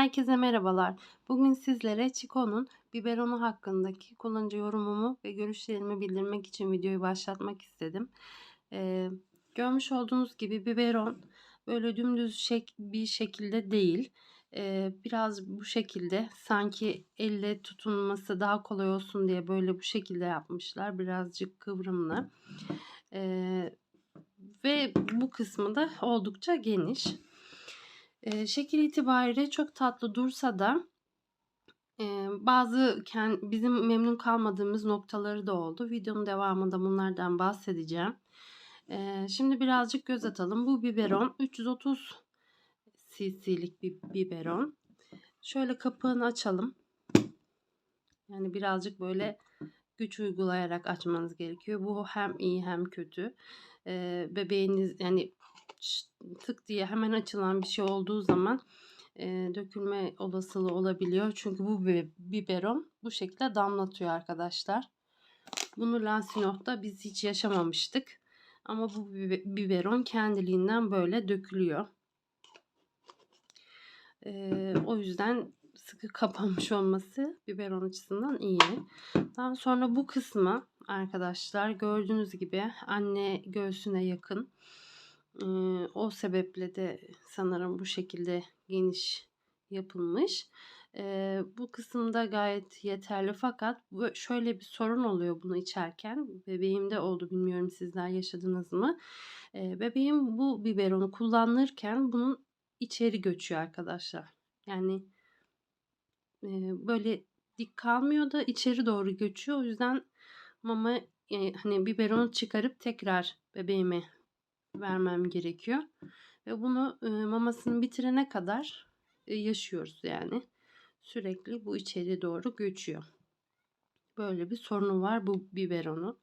Herkese merhabalar. Bugün sizlere Chico'nun biberonu hakkındaki kullanıcı yorumumu ve görüşlerimi bildirmek için videoyu başlatmak istedim. Ee, görmüş olduğunuz gibi biberon böyle dümdüz şek bir şekilde değil. Ee, biraz bu şekilde sanki elle tutunması daha kolay olsun diye böyle bu şekilde yapmışlar. Birazcık kıvrımlı. Ee, ve bu kısmı da oldukça geniş. Eee, şekil itibariyle çok tatlı dursa da eee, bazı ken bizim memnun kalmadığımız noktaları da oldu. Videonun devamında bunlardan bahsedeceğim. Eee, şimdi birazcık göz atalım. Bu biberon 330 cc'lik bir biberon. Şöyle kapağını açalım. Yani birazcık böyle güç uygulayarak açmanız gerekiyor. Bu hem iyi hem kötü. Eee, bebeğiniz yani tık diye hemen açılan bir şey olduğu zaman e, dökülme olasılığı olabiliyor. Çünkü bu biberon bu şekilde damlatıyor arkadaşlar. Bunu Lansinoh'ta biz hiç yaşamamıştık. Ama bu biberon kendiliğinden böyle dökülüyor. E, o yüzden sıkı kapanmış olması biberon açısından iyi. Daha sonra bu kısmı arkadaşlar gördüğünüz gibi anne göğsüne yakın o sebeple de sanırım bu şekilde geniş yapılmış. bu kısımda gayet yeterli fakat şöyle bir sorun oluyor bunu içerken. Bebeğimde oldu bilmiyorum sizler yaşadınız mı? bebeğim bu biberonu kullanırken bunun içeri göçüyor arkadaşlar. Yani böyle dik kalmıyor da içeri doğru göçüyor. O yüzden mama hani biberonu çıkarıp tekrar bebeğime vermem gerekiyor. Ve bunu mamasını bitirene kadar yaşıyoruz yani. Sürekli bu içeri doğru göçüyor. Böyle bir sorunu var bu biberonun.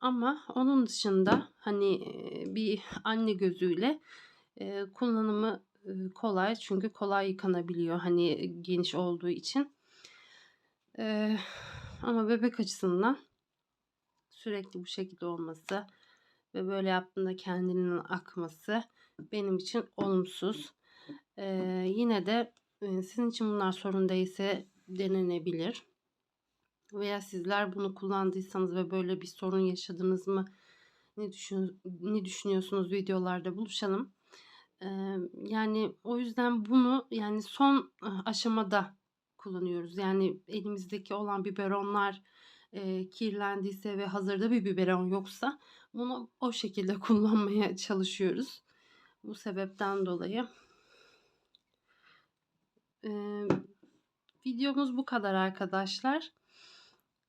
Ama onun dışında hani bir anne gözüyle kullanımı kolay. Çünkü kolay yıkanabiliyor hani geniş olduğu için. Ama bebek açısından sürekli bu şekilde olması ve böyle yaptığında kendinin akması benim için olumsuz. Ee, yine de sizin için bunlar sorun değilse denenebilir. Veya sizler bunu kullandıysanız ve böyle bir sorun yaşadınız mı? Ne, düşün, ne düşünüyorsunuz videolarda buluşalım. Ee, yani o yüzden bunu yani son aşamada kullanıyoruz. Yani elimizdeki olan biberonlar e, kirlendiyse ve hazırda bir biberon yoksa bunu o şekilde kullanmaya çalışıyoruz. Bu sebepten dolayı. Ee, videomuz bu kadar arkadaşlar.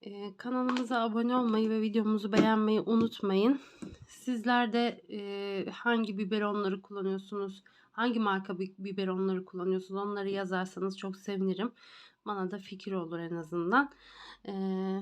Ee, kanalımıza abone olmayı ve videomuzu beğenmeyi unutmayın. Sizler de e, hangi biberonları kullanıyorsunuz? Hangi marka biberonları kullanıyorsunuz? Onları yazarsanız çok sevinirim. Bana da fikir olur en azından. Ee,